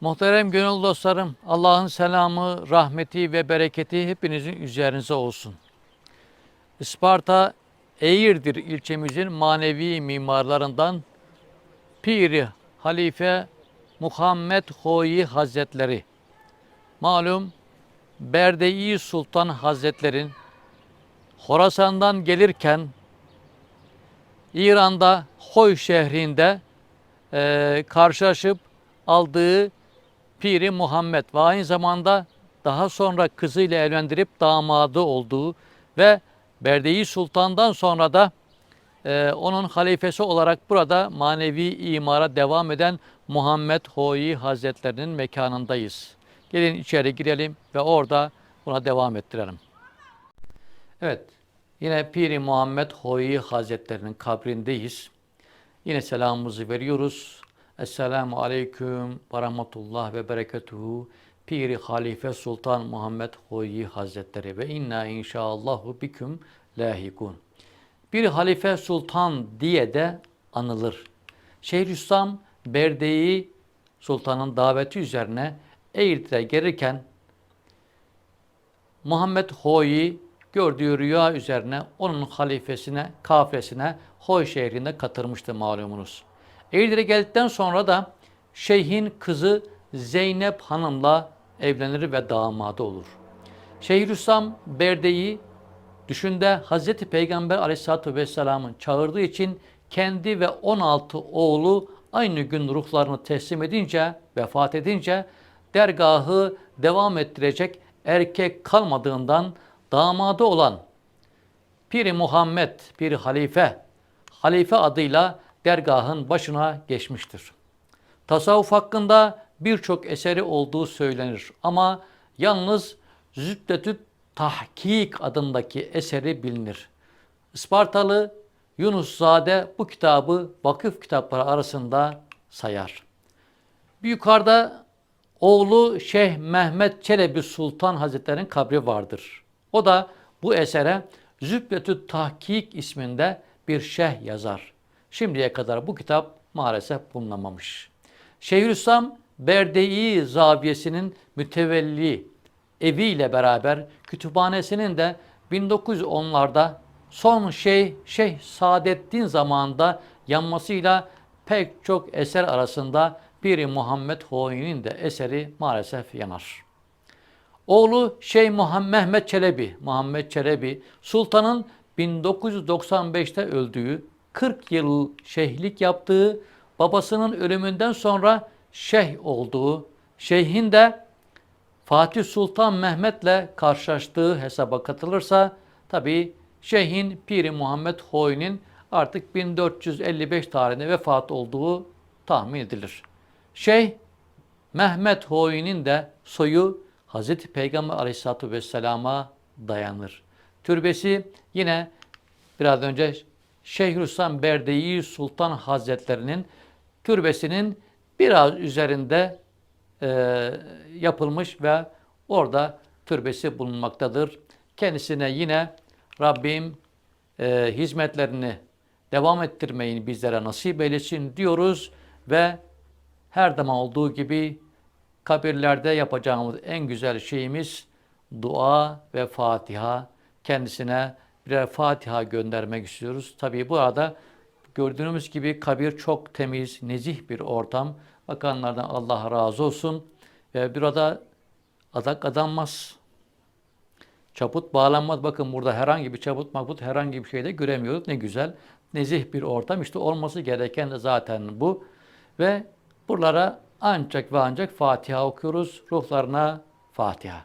Muhterem gönül dostlarım, Allah'ın selamı, rahmeti ve bereketi hepinizin üzerinize olsun. Isparta Eğirdir ilçemizin manevi mimarlarından Piri Halife Muhammed Hoyi Hazretleri. Malum Berde-i Sultan Hazretlerin Horasan'dan gelirken İran'da Hoy şehrinde eee, karşılaşıp aldığı Piri Muhammed ve aynı zamanda daha sonra kızıyla evlendirip damadı olduğu ve Berde-i Sultan'dan sonra da eee, onun halifesi olarak burada manevi imara devam eden Muhammed Hoyi Hazretlerinin mekanındayız. Gelin içeri girelim ve orada buna devam ettirelim. Evet, yine Piri Muhammed Hoyi Hazretlerinin kabrindeyiz. Yine selamımızı veriyoruz. Esselamu Aleyküm ve Rahmetullah ve Berekatuhu. Piri Halife Sultan Muhammed Hoyi Hazretleri ve inna inşaallahu biküm lahikun. Bir halife sultan diye de anılır. Şeyhülislam Berde-i Sultan'ın daveti üzerine Eğirtir'e gelirken Muhammed Hoyi gördüğü rüya üzerine onun halifesine, kafesine Hoy şehrinde katılmıştı malumunuz. Eğirdir'e geldikten sonra da şeyhin kızı Zeynep Hanım'la evlenir ve damadı olur. Şeyhülislam Berde'yi düşünde Hazreti Peygamber Aleyhisselatü Vesselam'ın çağırdığı için kendi ve 16 oğlu aynı gün ruhlarını teslim edince, vefat edince dergahı devam ettirecek erkek kalmadığından damadı olan Piri Muhammed, Piri Halife, Halife adıyla dergahın başına geçmiştir. Tasavvuf hakkında birçok eseri olduğu söylenir ama yalnız Züddetü Tahkik adındaki eseri bilinir. Ispartalı Yunus Zade bu kitabı vakıf kitapları arasında sayar. Yukarıda oğlu Şeyh Mehmet Çelebi Sultan Hazretleri'nin kabri vardır. O da bu esere Zübbetü Tahkik isminde bir şeh yazar. Şimdiye kadar bu kitap maalesef bulunamamış. Şeyhülislam Berde-i Zaviyesi'nin mütevelli eviyle beraber kütüphanesinin de 1910'larda son şey Şeyh Saadettin zamanında yanmasıyla pek çok eser arasında biri Muhammed Hoyni'nin de eseri maalesef yanar. Oğlu Şeyh Muhammed Mehmet Çelebi, Muhammed Çelebi, Sultan'ın 1995'te öldüğü, 40 yıl şeyhlik yaptığı, babasının ölümünden sonra şeyh olduğu, şeyhin de Fatih Sultan Mehmet'le karşılaştığı hesaba katılırsa tabi Şeyhin Piri Muhammed Hoy'nin artık 1455 tarihinde vefat olduğu tahmin edilir. Şeyh Mehmet Hoy'nin de soyu Hz. Peygamber Aleyhisselatü Vesselam'a dayanır. Türbesi yine biraz önce Şeyhülislam Berde-i Sultan Hazretlerinin türbesinin biraz üzerinde e, yapılmış ve orada türbesi bulunmaktadır. Kendisine yine Rabbim e, hizmetlerini devam ettirmeyi bizlere nasip eylesin diyoruz ve her zaman olduğu gibi kabirlerde yapacağımız en güzel şeyimiz dua ve Fatiha. Kendisine birer Fatiha göndermek istiyoruz. Tabii bu arada gördüğümüz gibi kabir çok temiz, nezih bir ortam. Bakanlardan Allah razı olsun. Ve burada adak adanmaz. Çaput bağlanmaz. Bakın burada herhangi bir çaput makbut herhangi bir şeyde göremiyoruz. Ne güzel. Nezih bir ortam. İşte olması gereken de zaten bu. Ve buralara ancak ve ancak Fatiha okuyoruz. Ruhlarına Fatiha.